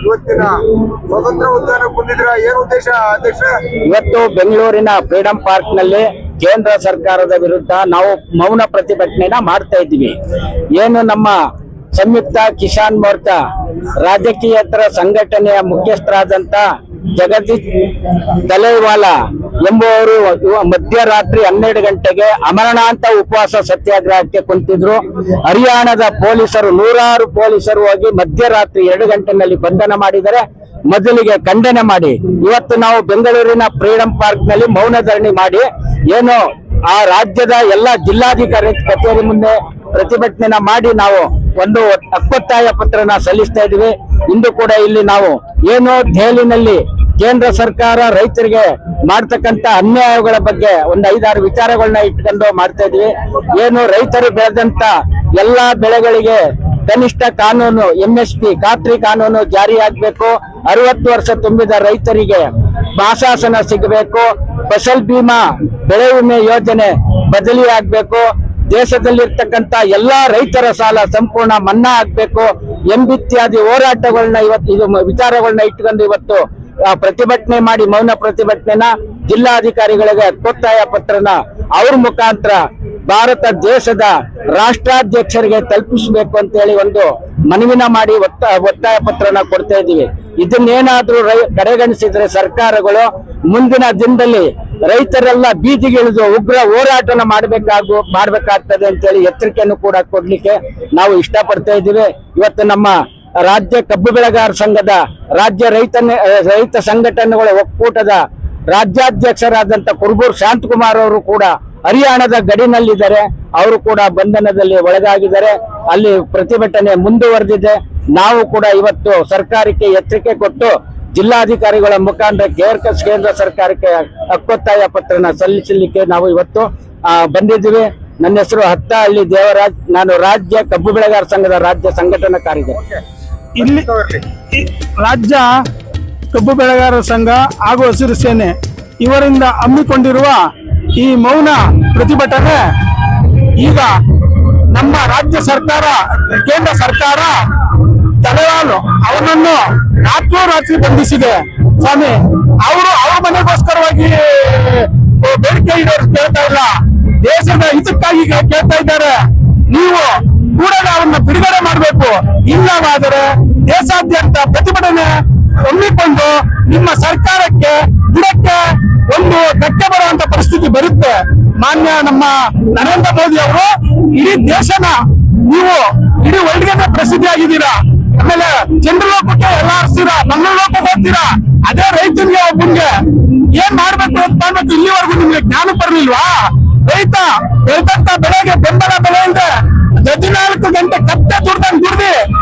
ಇವತ್ತಿನ ಸ್ವತಂತ್ರ ಬಂದಿದ್ರ ಏನು ಉದ್ದೇಶ ಅಧ್ಯಕ್ಷ? ಇವತ್ತು ಬೆಂಗಳೂರಿನ ಫ್ರೀಡಂ ಪಾರ್ಕ್ನಲ್ಲಿ ಕೇಂದ್ರ ಸರ್ಕಾರದ ವಿರುದ್ಧ ನಾವು ಮೌನ ಪ್ರತಿಭಟನೆನ ಮಾಡ್ತಾ ಇದ್ದೀವಿ. ಏನು ನಮ್ಮ ಸಂಯುಕ್ತ ಕಿಸಾನ್ ಮೋರ್ಚಾ ರಾಜಕೀಯೇತರ ಸಂಘಟನೆಯ ಮುಖ್ಯಸ್ಥರಾದಂತ ಜಗದೀಶ್ ದಲೇವಾಲ ಎಂಬುವರು ಮಧ್ಯರಾತ್ರಿ ಹನ್ನೆರಡು ಗಂಟೆಗೆ ಅಮರಣಾಂತ ಉಪವಾಸ ಸತ್ಯಾಗ್ರಹಕ್ಕೆ ಕುಂತಿದ್ರು. ಹರಿಯಾಣದ ಪೊಲೀಸರು, ನೂರಾರು ಪೊಲೀಸರು ಹೋಗಿ ಮಧ್ಯರಾತ್ರಿ ಎರಡು ಗಂಟೆನಲ್ಲಿ ಬಂಧನ ಮಾಡಿದರೆ ಮೊದಲಿಗೆ ಖಂಡನೆ ಮಾಡಿ. ಇವತ್ತು ನಾವು ಬೆಂಗಳೂರಿನ ಫ್ರೀಡಂ ಪಾರ್ಕ್ನಲ್ಲಿ ಮೌನ ಧರಣಿ ಮಾಡಿ. ಏನು ಆ ರಾಜ್ಯದ ಎಲ್ಲ ಜಿಲ್ಲಾಧಿಕಾರಿ ಕಚೇರಿ ಮುಂದೆ ಪ್ರತಿಭಟನೆ ಮಾಡಿ ನಾವು ಒಂದು ಹಕ್ಕೊತ್ತಾಯ ಪತ್ರನ ಸಲ್ಲಿಸ್ತಾ ಇದೀವಿ ಇಂದು ಕೂಡ ಇಲ್ಲಿ ನಾವು ಏನು ದೆಹಲಿನಲ್ಲಿ ಕೇಂದ್ರ ಸರ್ಕಾರ ರೈತರಿಗೆ ಮಾಡ್ತಕ್ಕಂತ ಅನ್ಯಾಯಗಳ ಬಗ್ಗೆ ಒಂದು ಐದಾರು ವಿಚಾರಗಳನ್ನ ಇಟ್ಕೊಂಡು ಮಾಡ್ತಾ ಇದೀವಿ. ಏನು ರೈತರು ಬೆಳೆದಂತ ಎಲ್ಲಾ ಬೆಳೆಗಳಿಗೆ ಕನಿಷ್ಠ ಕಾನೂನು ಎಂ ಎಸ್ ಪಿ ಖಾತ್ರಿ ಕಾನೂನು ಜಾರಿಯಾಗಬೇಕು ಅರವತ್ತು ವರ್ಷ ತುಂಬಿದ ರೈತರಿಗೆ ಮಾಸಾಸನ ಸಿಗಬೇಕು. ಫಸಲ್ ಭೀಮಾ ಬೆಳೆ ವಿಮೆ ಯೋಜನೆ ಬದಲಿ ಆಗ್ಬೇಕು. ದೇಶದಲ್ಲಿರ್ತಕ್ಕಂತ ಎಲ್ಲಾ ರೈತರ ಸಾಲ ಸಂಪೂರ್ಣ ಮನ್ನಾ ಆಗ್ಬೇಕು. ಎಂಬಿತ್ಯಾದಿ ಹೋರಾಟಗಳನ್ನ ಇವತ್ತು ಇದು ವಿಚಾರಗಳನ್ನ ಇಟ್ಕೊಂಡು ಇವತ್ತು ಪ್ರತಿಭಟನೆ ಮಾಡಿ ಮೌನ ಪ್ರತಿಭಟನೆನ ಜಿಲ್ಲಾಧಿಕಾರಿಗಳಿಗೆ ಒತ್ತಾಯ ಪತ್ರನ ಅವ್ರ ಮುಖಾಂತರ ಭಾರತ ದೇಶದ ರಾಷ್ಟ್ರಾಧ್ಯಕ್ಷರಿಗೆ ತಲುಪಿಸಬೇಕು ಅಂತ ಹೇಳಿ ಒಂದು ಮನವಿನ ಮಾಡಿ ಒತ್ತ, ಒತ್ತಾಯ ಪತ್ರನ ಕೊಡ್ತಾ ಇದ್ದೀವಿ. ಇದನ್ನೇನಾದ್ರೂ ರೈ, ಕಡೆಗಣಿಸಿದ್ರೆ ಸರ್ಕಾರಗಳು ಮುಂದಿನ ದಿನದಲ್ಲಿ ರೈತರೆಲ್ಲ ಬೀದಿಗಿಳಿದು ಉಗ್ರ ಹೋರಾಟನ ಮಾಡಬೇಕಾಗು, ಮಾಡಬೇಕಾಗ್ತದೆ ಅಂತೇಳಿ ಎಚ್ಚರಿಕೆಯನ್ನು ಕೂಡ ಕೊಡ್ಲಿಕ್ಕೆ ನಾವು ಇಷ್ಟಪಡ್ತಾ ಇದ್ದೀವಿ. ಇವತ್ತು ನಮ್ಮ ರಾಜ್ಯ ಕಬ್ಬು ಬೆಳೆಗಾರ ಸಂಘದ, ರಾಜ್ಯ ರೈತ ರೈತ ಸಂಘಟನೆಗಳ ಒಕ್ಕೂಟದ ರಾಜ್ಯಾಧ್ಯಕ್ಷರಾದಂತ ಕುರುಬೂರ್ ಶಾಂತಕುಮಾರ್ ಅವರು ಕೂಡ ಹರಿಯಾಣದ ಗಡಿನಲ್ಲಿದ್ದಾರೆ. ಅವರು ಕೂಡ ಬಂಧನದಲ್ಲಿ ಒಳಗಾಗಿದ್ದಾರೆ. ಅಲ್ಲಿ ಪ್ರತಿಭಟನೆ ಮುಂದುವರೆದಿದೆ. ನಾವು ಕೂಡ ಇವತ್ತು ಸರ್ಕಾರಕ್ಕೆ ಎಚ್ಚರಿಕೆ ಕೊಟ್ಟು ಜಿಲ್ಲಾಧಿಕಾರಿಗಳ ಮುಖಾಂತರ ಕೇಂದ್ರ ಸರ್ಕಾರಕ್ಕೆ ಹಕ್ಕೊತ್ತಾಯ ಪತ್ರನ ಸಲ್ಲಿಸಲಿಕ್ಕೆ ನಾವು ಇವತ್ತು ಬಂದಿದ್ದೀವಿ. ನನ್ನ ಹೆಸರು ಹತ್ತಹಳ್ಳಿ ದೇವರಾಜ್. ನಾನು ರಾಜ್ಯ ಕಬ್ಬು ಬೆಳೆಗಾರ ಸಂಘದ ರಾಜ್ಯ ಸಂಘಟನಾ ಕಾರ್ಯದರ್ಶಿ. ಇಲ್ಲಿ ರಾಜ್ಯ ಕಬ್ಬು ಬೆಳೆಗಾರರ ಸಂಘ ಹಾಗೂ ಹಸಿರು ಸೇನೆ ಇವರಿಂದ ಹಮ್ಮಿಕೊಂಡಿರುವ ಈ ಮೌನ ಪ್ರತಿಭಟನೆ ಈಗ ನಮ್ಮ ರಾಜ್ಯ ಸರ್ಕಾರ ಕೇಂದ್ರ ಸರ್ಕಾರ ತಲೆವಾಲು ಅವನನ್ನು ರಾತ್ರೋ ರಾತ್ರಿ ಬಂಧಿಸಿದೆ. ಸ್ವಾಮಿ ಅವರು ಅವ್ರ ಮನೆಗೋಸ್ಕರವಾಗಿ ಬೇಡಿಕೆ ಇಡೋರು ಕೇಳ್ತಾ ಇಲ್ಲ. ದೇಶದ ಹಿತಕ್ಕಾಗಿ ಕೇಳ್ತಾ ಇದ್ದಾರೆ. ನೀವು ಕೂಡಲೇ ಅವನ್ನ ಬಿಡುಗಡೆ ಮಾಡಬೇಕು. ಇಲ್ಲವಾದರೆ ದೇಶಾದ್ಯಂತ ಪ್ರತಿಭಟನೆ ಹಮ್ಮಿಕೊಂಡು ನಿಮ್ಮ ಸರ್ಕಾರಕ್ಕೆ ಗಿಡಕ್ಕೆ ಒಂದು ಧಕ್ಕೆ ಬರುವಂತ ಪರಿಸ್ಥಿತಿ ಬರುತ್ತೆ. ಮಾನ್ಯ ನಮ್ಮ ನರೇಂದ್ರ ಮೋದಿ ಅವರು, ಇಡೀ ದೇಶನ ನೀವು ಇಡೀ ವರ್ಲ್ಡ್ಗೆ ಪ್ರಸಿದ್ಧಿ ಆಗಿದ್ದೀರಾ? ಆಮೇಲೆ ಚಂದ್ರಲೋಕಕ್ಕೆ ಎಲ್ಲ ಹರಿಸ್ತೀರಾ? ಮಂಗಳಲೋಕಕ್ಕೆ ಹೋಗ್ತೀರಾ? ಅದೇ ರೈತನಿಗೆ, ಒಬ್ಬನಿಗೆ ಏನ್ ಮಾಡ್ಬೇಕು ಅಂತ ಮಾಡ್ಬೇಕು ಇಲ್ಲಿವರೆಗೂ ನಿಮ್ಗೆ ಜ್ಞಾನ ಬರಲಿಲ್ವಾ? ರೈತ ಬೆಳೆದಂತ ಬೆಳೆಗೆ ಬೆಂಬಲ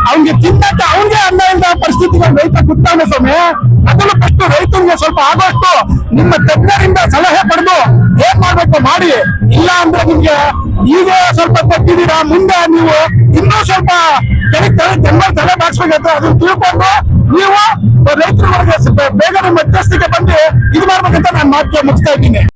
ಅವ್ನಿಗೆ ತಿನ್ನಕ್ಕ ಅವನಿಗೆ ಅನ್ನ ಇಲ್ಲದ ಪರಿಸ್ಥಿತಿಗಳು ರೈತ ಕುತ್ತಾನೆ ಸ್ವಾಮಿ. ಅದನ್ನು ಫಸ್ಟ್ ರೈತರಿಗೆ ಸ್ವಲ್ಪ ಆಗೋಷ್ಟು ನಿಮ್ಮ ತಜ್ಞರಿಂದ ಸಲಹೆ ಪಡೆದು ಏನ್ ಮಾಡ್ಬೇಕು ಮಾಡಿ. ಇಲ್ಲ ಅಂದ್ರೆ ನಿಮ್ಗೆ ಈಗ ಸ್ವಲ್ಪ ತಪ್ಪಿದೀರಾ ಮುಂದೆ ನೀವು ಇನ್ನೂ ಸ್ವಲ್ಪ ಕೆಳಗೆ ತಲೆ ಜನ್ಮ ತಲೆ ಬಾಕ್ಸ್ಬೇಕಂತ ಅದನ್ನ ತಿಳ್ಕೊಂಡು ನೀವು ರೈತರ ಬೇಗನೆ ಮಧ್ಯಸ್ಥಿಕೆ ಬಂದು ಇದು ಮಾಡ್ಬೇಕಂತ ನಾನು ಮಾತು ಮುಗಿಸ್ತಾ ಇದ್ದೀನಿ.